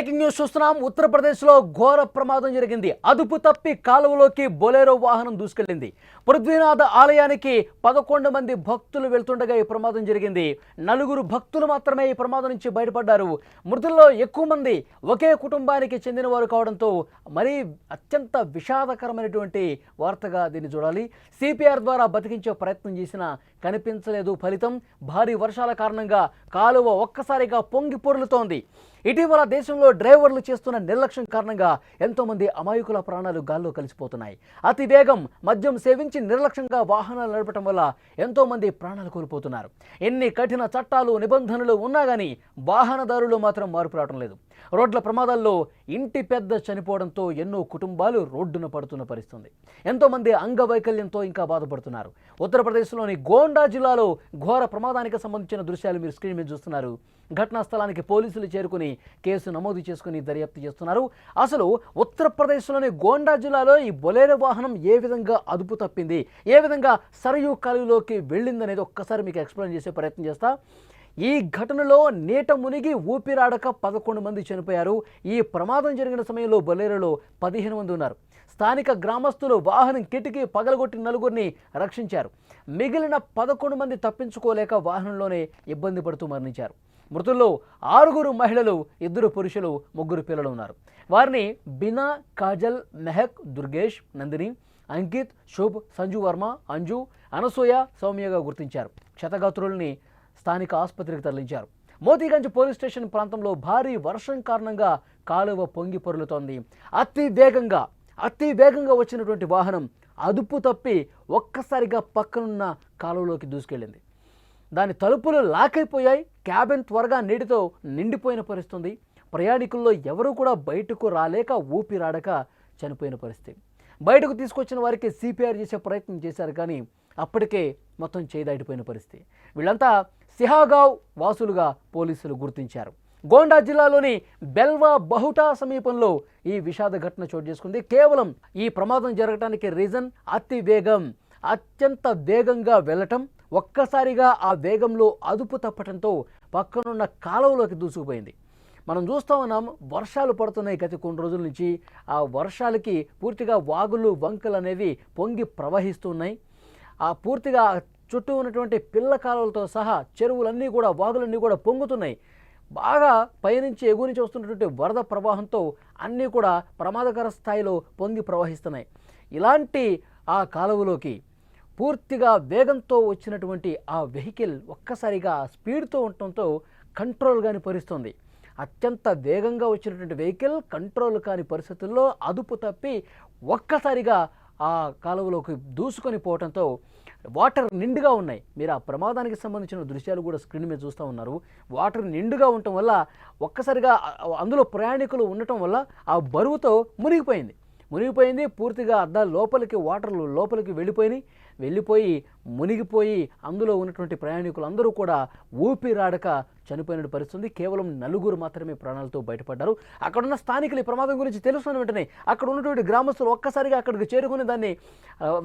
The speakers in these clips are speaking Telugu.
Breaking news చూస్తున్నాం. ఉత్తరప్రదేశ్లో ఘోర ప్రమాదం జరిగింది. అదుపు తప్పి కాలువలోకి బొలేరో వాహనం దూసుకెళ్ళింది పృథ్వీనాథ ఆలయానికి పదకొండు మంది భక్తులు వెళ్తుండగా ఈ ప్రమాదం జరిగింది. నలుగురు భక్తులు మాత్రమే ఈ ప్రమాదం నుంచి బయటపడ్డారు. మృతుల్లో ఎక్కువ మంది ఒకే కుటుంబానికి చెందిన వారు కావడంతో మరీ అత్యంత విషాదకరమైనటువంటి వార్తగా దీన్ని చూడాలి. సిపిఆర్ ద్వారా బతికించే ప్రయత్నం చేసినా కనిపించలేదు ఫలితం. భారీ వర్షాల కారణంగా కాలువ ఒక్కసారిగా పొంగిపొరులుతోంది ఇటీవల దేశంలో డ్రైవర్లు చేస్తున్న నిర్లక్ష్యం కారణంగా ఎంతోమంది అమాయకుల ప్రాణాలు గాల్లో కలిసిపోతున్నాయి. అతి వేగం మద్యం సేవించి నిర్లక్ష్యంగా వాహనాలు నడపడం వల్ల ఎంతోమంది ప్రాణాలు కోల్పోతున్నారు. ఎన్ని కఠిన చట్టాలు నిబంధనలు ఉన్నా కానీ వాహనదారులు మాత్రం మార్పు రావడం లేదు. రోడ్ల ప్రమాదాల్లో ఇంటి పెద్ద చనిపోవడంతో ఎన్నో కుటుంబాలు రోడ్డున పడుతున్న పరిస్థితుంది. ఎంతోమంది అంగవైకల్యంతో ఇంకా బాధపడుతున్నారు. ఉత్తరప్రదేశ్లోని గోండా జిల్లాలో ఘోర ప్రమాదానికి సంబంధించిన దృశ్యాలు మీరు స్క్రీన్ మీద చూస్తున్నారు. ఘటనా స్థలానికి పోలీసులు చేరుకుని కేసు నమోదు చేసుకుని దర్యాప్తు చేస్తున్నారు. అసలు ఉత్తరప్రదేశ్లోని గోండా జిల్లాలో ఈ బొలేరో వాహనం ఏ విధంగా అదుపు తప్పింది? ఏ విధంగా సరయూ కాలువలోకి వెళ్ళిందనేది ఒక్కసారి మీకు ఎక్స్ప్లెయిన్ చేసే ప్రయత్నం చేస్తా. ఈ ఘటనలో నీట మునిగి ఊపిరాడక పదకొండు మంది చనిపోయారు. ఈ ప్రమాదం జరిగిన సమయంలో బొలేరోలో పదిహేను మంది ఉన్నారు. స్థానిక గ్రామస్తులు వాహనం కిటికీ పగలగొట్టి నలుగురిని రక్షించారు. మిగిలిన పదకొండు మంది తప్పించుకోలేక వాహనంలోనే ఇబ్బంది పడుతూ మరణించారు. మృతుల్లో ఆరుగురు మహిళలు ఇద్దరు పురుషులు ముగ్గురు పిల్లలు ఉన్నారు. వారిని బినా కాజల్ మెహక్ దుర్గేష్ నందిని అంకిత్ శుభ్ సంజు వర్మ అంజు అనసూయ సౌమ్యగా గుర్తించారు. క్షతగాత్రుల్ని స్థానిక ఆసుపత్రికి తరలించారు. మోతీగంజ్ పోలీస్ స్టేషన్ ప్రాంతంలో భారీ వర్షం కారణంగా కాలువ పొంగి పొరులుతోంది. అతి వేగంగా అతి వేగంగా వచ్చినటువంటి వాహనం అదుపు తప్పి ఒక్కసారిగా పక్కనున్న కాలువలోకి దూసుకెళ్ళింది. దాని తలుపులు లాకైపోయాయి. క్యాబిన్ త్వరగా నీటితో నిండిపోయిన పరిస్థితుంది. ప్రయాణికుల్లో ఎవరూ కూడా బయటకు రాలేక ఊపిరాడక చనిపోయిన పరిస్థితి. బయటకు తీసుకొచ్చిన వారికి సిపిఆర్ చేసే ప్రయత్నం చేశారు కానీ అప్పటికే మొత్తం చేదాటిపోయిన పరిస్థితి. వీళ్ళంతా సిహాగావ్ వాసులుగా పోలీసులు గుర్తించారు. గోండా జిల్లాలోని బెల్వా బహుటా సమీపంలో ఈ విషాద ఘటన చోటు చేసుకుంది. కేవలం ఈ ప్రమాదం జరగడానికి రీజన్ అతి వేగం. అత్యంత వేగంగా వెళ్ళటం ఒక్కసారిగా ఆ వేగంలో అదుపు తప్పటంతో పక్కనున్న కాలువలోకి దూసుకుపోయింది. మనం చూస్తూ ఉన్నాం వర్షాలు పడుతున్నాయి గత కొన్ని రోజుల నుంచి. ఆ వర్షాలకి పూర్తిగా వాగులు వంకలు అనేవి పొంగి ప్రవహిస్తున్నాయి ఆ పూర్తిగా చుట్టూ ఉన్నటువంటి పిల్ల కాలువలతో సహా చెరువులన్నీ కూడా వాగులన్నీ కూడా పొంగుతున్నాయి. బాగా పైనుంచి ఎగురించి వస్తున్నటువంటి వరద ప్రవాహంతో అన్నీ కూడా ప్రమాదకర స్థాయిలో పొంగి ప్రవహిస్తున్నాయి. ఇలాంటి ఆ కాలువలోకి పూర్తిగా వేగంతో వచ్చినటువంటి ఆ వెహికల్ ఒక్కసారిగా స్పీడ్తో ఉండటంతో కంట్రోల్ కాని పరిస్తుంది అత్యంత వేగంగా వచ్చినటువంటి వెహికల్ కంట్రోల్ కాని పరిస్థితుల్లో అదుపు తప్పి ఒక్కసారిగా ఆ కాలువలోకి దూసుకొని పోవడంతో వాటర్ నిండుగా ఉన్నాయి. మీరు ఆ ప్రమాదానికి సంబంధించిన దృశ్యాలు కూడా స్క్రీన్ మీద చూస్తూ ఉన్నారు. వాటర్ నిండుగా ఉండటం వల్ల ఒక్కసారిగా అందులో ప్రయాణికులు ఉండటం వల్ల ఆ బరువుతో మునిగిపోయింది. మునిగిపోయింది పూర్తిగా అద్దాలు లోపలికి వాటర్లు లోపలికి వెళ్ళిపోయినాయి. వెళ్ళిపోయి మునిగిపోయి అందులో ఉన్నటువంటి ప్రయాణికులు అందరూ కూడా ఊపిరాడక చనిపోయిన పరిస్థితుంది. కేవలం నలుగురు మాత్రమే ప్రాణాలతో బయటపడ్డారు. అక్కడున్న స్థానికులు ఈ ప్రమాదం గురించి తెలుసుకున్న వెంటనే అక్కడ ఉన్నటువంటి గ్రామస్తులు ఒక్కసారిగా అక్కడికి చేరుకుని దాన్ని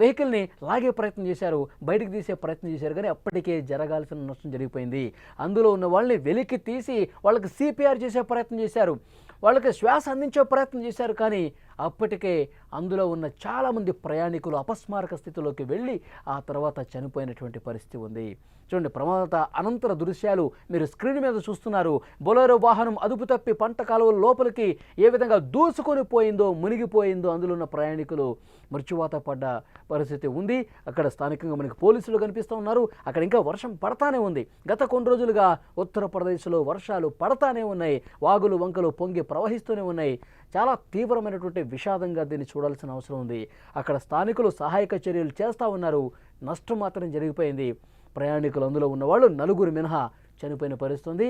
వెహికల్ని లాగే ప్రయత్నం చేశారు. బయటకు తీసే ప్రయత్నం చేశారు. కానీ అప్పటికే జరగాల్సిన నష్టం జరిగిపోయింది. అందులో ఉన్న వాళ్ళని వెలికి తీసి వాళ్ళకి సిపిఆర్ చేసే ప్రయత్నం చేశారు. వాళ్ళకి శ్వాస అందించే ప్రయత్నం చేశారు. కానీ అప్పటికే అందులో ఉన్న చాలామంది ప్రయాణికులు అపస్మారక స్థితిలోకి వెళ్ళి ఆ తర్వాత చనిపోయినటువంటి పరిస్థితి ఉంది. చూడండి ప్రమాదత అనంతర దృశ్యాలు మీరు స్క్రీన్ మీద చూస్తున్నారు. బొలెరో వాహనం అదుపు తప్పి పంట కాలువ లోపలికి ఏ విధంగా దూసుకొని పోయిందో మునిగిపోయిందో అందులో ఉన్న ప్రయాణికులు మృత్యువాత పడ్డ పరిస్థితి ఉంది. అక్కడ స్థానికంగా మనకి పోలీసులు కనిపిస్తూ ఉన్నారు. అక్కడ ఇంకా వర్షం పడతానే ఉంది. గత కొన్ని రోజులుగా ఉత్తరప్రదేశ్లో వర్షాలు పడతానే ఉన్నాయి. వాగులు వంకలు పొంగి ప్రవహిస్తూనే ఉన్నాయి. చాలా తీవ్రమైనటువంటి విషాదంగా దీన్ని చూడాల్సిన అవసరం ఉంది. అక్కడ స్థానికులు సహాయక చర్యలు చేస్తూ ఉన్నారు. నష్టం మాత్రం జరిగిపోయింది. ప్రయాణికులు అందులో ఉన్నవాళ్ళు నలుగురు మినహా చనిపోయిన పరిస్థితుంది.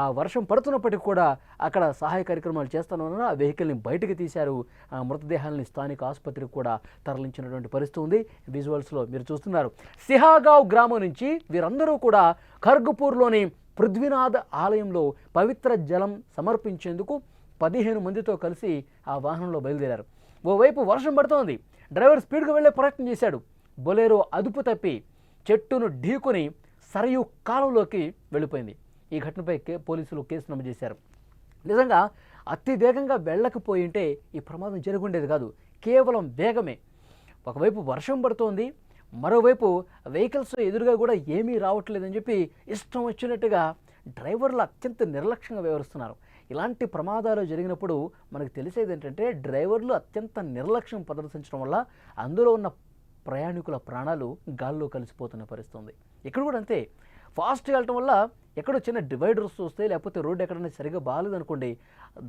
ఆ వర్షం పడుతున్నప్పటికీ కూడా అక్కడ సహాయ కార్యక్రమాలు చేస్తానన్న ఆ వెహికల్ని బయటకు తీశారు. ఆ మృతదేహాలని స్థానిక ఆసుపత్రికి కూడా తరలించినటువంటి పరిస్థితి ఉంది విజువల్స్లో మీరు చూస్తున్నారు. సిహాగావ్ గ్రామం నుంచి వీరందరూ కూడా ఖర్గపూర్లోని పృథ్వీనాథ్ ఆలయంలో పవిత్ర జలం సమర్పించేందుకు పదిహేను మందితో కలిసి ఆ వాహనంలో బయలుదేరారు. ఓవైపు వర్షం పడుతోంది. డ్రైవర్ స్పీడ్గా వెళ్ళే ప్రయత్నం చేశాడు. బొలేరో అదుపు తప్పి చెట్టును ఢీకొని సరయు కాలంలోకి వెళ్ళిపోయింది. ఈ ఘటనపై కే- పోలీసులు కేసు నమోదు చేశారు. నిజంగా అతి వేగంగా వెళ్ళకపోయింటే ఈ ప్రమాదం జరుగుండేది కాదు. కేవలం వేగమే. ఒకవైపు వర్షం పడుతోంది. మరోవైపు వెహికల్స్ ఎదురుగా కూడా ఏమీ రావట్లేదని చెప్పి ఇష్టం వచ్చినట్టుగా డ్రైవర్లు అత్యంత నిర్లక్ష్యంగా వ్యవహరిస్తున్నారు. ఇలాంటి ప్రమాదాలు జరిగినప్పుడు మనకు తెలిసేది ఏంటంటే డ్రైవర్లు అత్యంత నిర్లక్ష్యం ప్రదర్శించడం వల్ల అందులో ఉన్న ప్రయాణికుల ప్రాణాలు గాల్లో కలిసిపోతున్న పరిస్థితి ఉంది ఇక్కడ కూడా అంతే. ఫాస్ట్గా వెళ్ళటం వల్ల ఎక్కడో చిన్న డివైడర్స్ వస్తే లేకపోతే రోడ్డు ఎక్కడైనా సరిగా బాగాలేదనుకోండి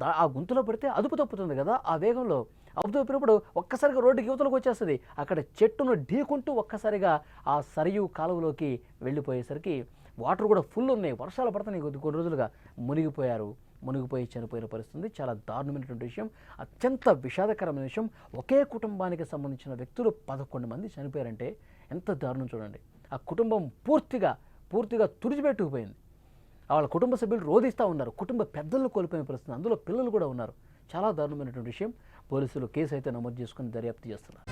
దా ఆ గుంతలో పడితే అదుపు తప్పుతుంది కదా. ఆ వేగంలో అదుపు తప్పినప్పుడు ఒక్కసారిగా రోడ్డుకి యువతలకు వచ్చేస్తుంది. అక్కడ చెట్టును ఢీకుంటూ ఒక్కసారిగా ఆ సరియు కాలువలోకి వెళ్ళిపోయేసరికి వాటర్ కూడా ఫుల్ ఉన్నాయి. వర్షాలు పడుతున్నాయి కొద్ది కొన్ని రోజులుగా మునిగిపోయారు. మునిగిపోయి చనిపోయిన పరిస్థితి చాలా దారుణమైనటువంటి విషయం. అత్యంత విషాదకరమైన విషయం. ఒకే కుటుంబానికి సంబంధించిన వ్యక్తులు పదకొండు మంది చనిపోయారంటే ఎంత దారుణం చూడండి. ఆ కుటుంబం పూర్తిగా పూర్తిగా తుడిచిపెట్టుకుపోయింది వాళ్ళ కుటుంబ సభ్యులు రోధిస్తూ ఉన్నారు. కుటుంబ పెద్దలను కోల్పోయిన పరిస్థితి. అందులో పిల్లలు కూడా ఉన్నారు. చాలా దారుణమైనటువంటి విషయం. పోలీసులు కేసు అయితే నమోదు చేసుకుని దర్యాప్తు చేస్తున్నారు.